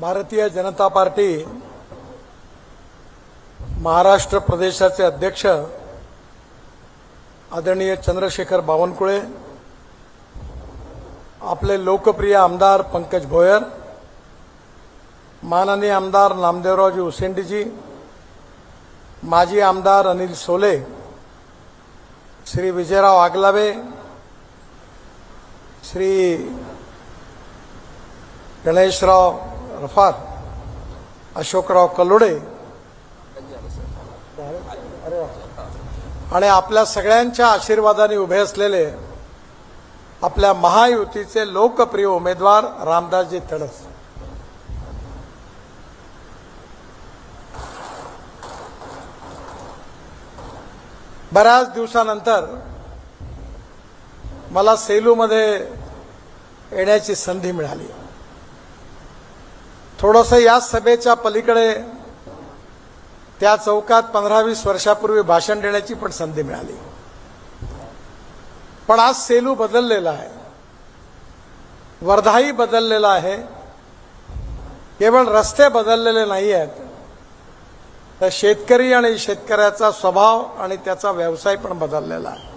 Bharatiya Janata party Maharashtra प्रदेशाचे अध्यक्ष आदरणीय चंद्रशेखर बावनकुळे आपले लोकप्रिय आमदार पंकज भोयर माननीय आमदार नामदेवरावजी उसेंडीजी माजी आमदार अनिल सोले श्री विजयराव आगलावे श्री गणेशराव रफात अशोकराव कलोडे. आणि आपल्या सगळ्यांच्या आशीर्वादाने उभे असलेले आपल्या महायुतीचे लोकप्रिय उमेदवार रामदासजी तडस. बऱ्याच दिवसानंतर मला सेलूमध्ये येण्याची संधी मिळाली. थोडंसं या सभेच्या पलीकडे त्या चौकात पंधरा वीस वर्षापूर्वी भाषण देण्याची पण संधी मिळाली. पण आज सेलू बदललेला आहे. वर्धाही बदललेला आहे. केवळ रस्ते बदललेले नाही आहेत तर शेतकरी आणि शेतकऱ्याचा स्वभाव आणि त्याचा व्यवसाय पण बदललेला आहे.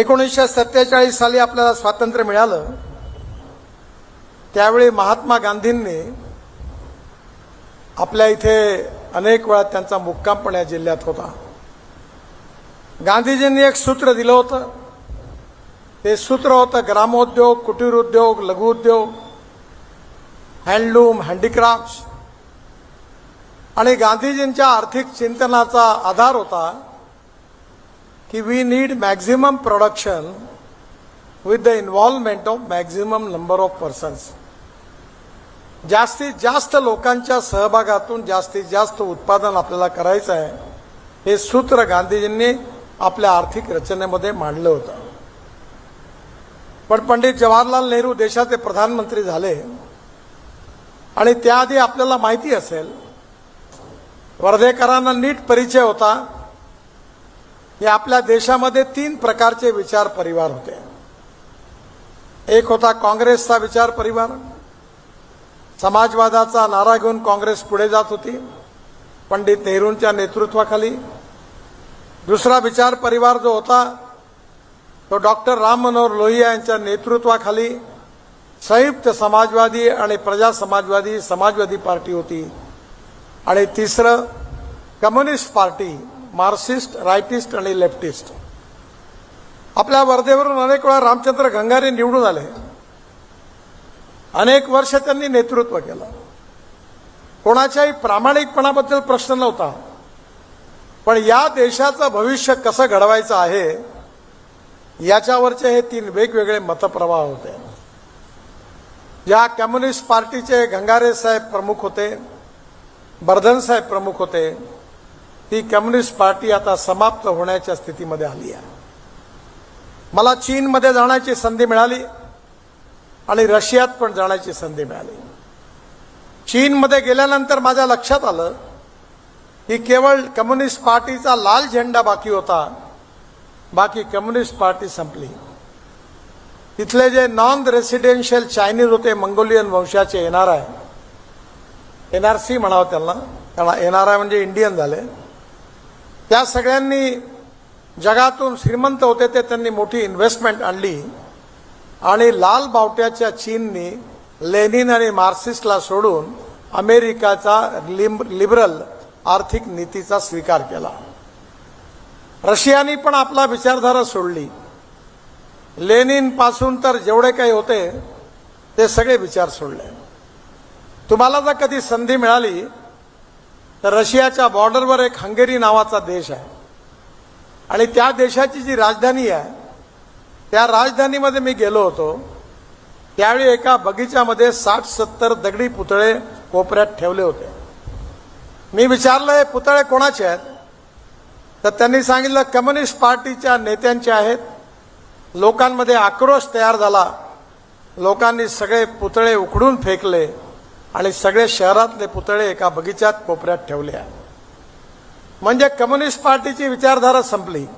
एकोणीसशे सत्तेचाळीस साली आपल्याला स्वातंत्र्य मिळालं. त्यावेळी महात्मा गांधींनी आपल्या इथे अनेक वेळा त्यांचा मुक्काम पण या जिल्ह्यात होता. गांधीजींनी एक सूत्र दिलं होतं. ते सूत्र होतं ग्रामोद्योग कुटीर उद्योग लघुउद्योग हँडलूम हँडीक्राफ्ट आणि गांधीजींच्या आर्थिक चिंतनाचा आधार होता की we need maximum production with the involvement of maximum number of persons जास्तीत जास्त लोकांच्या सहभागातून जास्तीत जास्त उत्पादन आपल्याला करायचं आहे हे सूत्र गांधीजींनी आपल्या आर्थिक रचनेमध्ये मांडलं होतं. पण पंडित जवाहरलाल नेहरू देशाचे प्रधानमंत्री झाले. आणि त्याआधी आपल्याला माहिती असेल वर्धेकरांना नीट परिचय होता. की आपल्या देशामध्ये तीन प्रकारचे विचार परिवार होते. एक होता काँग्रेसचा विचार परिवार समाजवादाचा नारा घेऊन काँग्रेस पुढे जात होती पंडित नेहरूंच्या नेतृत्वाखाली. दुसरा विचार परिवार जो होता तो डॉक्टर राम मनोहर लोहिया यांच्या नेतृत्वाखाली संयुक्त समाजवादी आणि प्रजा समाजवादी समाजवादी पार्टी होती. आणि तिसरं कम्युनिस्ट पार्टी मार्क्सिस्ट रायटिस्ट आणि लेफ्टिस्ट. आपल्या वर्धेवरून अनेक वेळा रामचंद्र गंगारे निवडून आले. अनेक वर्ष त्यांनी नेतृत्व केलं. कोणाच्याही प्रामाणिकपणाबद्दल प्रश्न नव्हता. पण या देशाचं भविष्य कसं घडवायचं आहे याच्यावरचे हे तीन वेगवेगळे मतप्रवाह होते. या कम्युनिस्ट पार्टीचे गंगारे साहेब प्रमुख होते बर्धन साहेब प्रमुख होते ती कम्युनिस्ट पार्टी आता समाप्त होण्याच्या स्थितीमध्ये आली आहे. मला चीनमध्ये जाण्याची संधी मिळाली. आणि रशियात पण जाण्याची संधी मिळाली. चीनमध्ये गेल्यानंतर माझ्या लक्षात आलं की केवळ कम्युनिस्ट पार्टीचा लाल झेंडा बाकी होता बाकी कम्युनिस्ट पार्टी संपली. तिथले जे नॉन रेसिडेन्शियल चायनीज होते मंगोलियन वंशाचे N R I N R C म्हणावं त्यांना कारण एन आर आय म्हणजे इंडियन झाले. त्या सगळ्यांनी जगातून श्रीमंत होते ते त्यांनी मोठी इन्व्हेस्टमेंट आणली. आणि लाल बावट्याच्या चीननी लेनिन आणि मार्क्सिस्टला सोडून अमेरिकाचा लिबरल आर्थिक नीतीचा स्वीकार केला. रशियानी पण आपला विचारधारा सोडली. लेनिनपासून तर जेवढे काही होते ते सगळे विचार सोडले. तुम्हाला जर कधी संधी मिळाली तर रशियाच्या बॉर्डरवर एक हंगेरी नावाचा देश आहे. आणि त्या देशाची जी राजधानी आहे त्या राजधानीमध्ये मी गेलो होतो. त्यावेळी एका बगीच्यामध्ये साठ सत्तर दगडी पुतळे कोपऱ्यात ठेवले होते. मी विचारलं हे पुतळे कोणाचे आहेत? तर त्यांनी सांगितलं कम्युनिस्ट पार्टीच्या नेत्यांचे आहेत. लोकांमध्ये आक्रोश तयार झाला. लोकांनी सगळे पुतळे उखडून फेकले आणि सगळे शहरातले पुतळे एका बगीच्यात कोपऱ्यात ठेवले आहे म्हणजे कम्युनिस्ट पार्टीची विचारधारा संपली.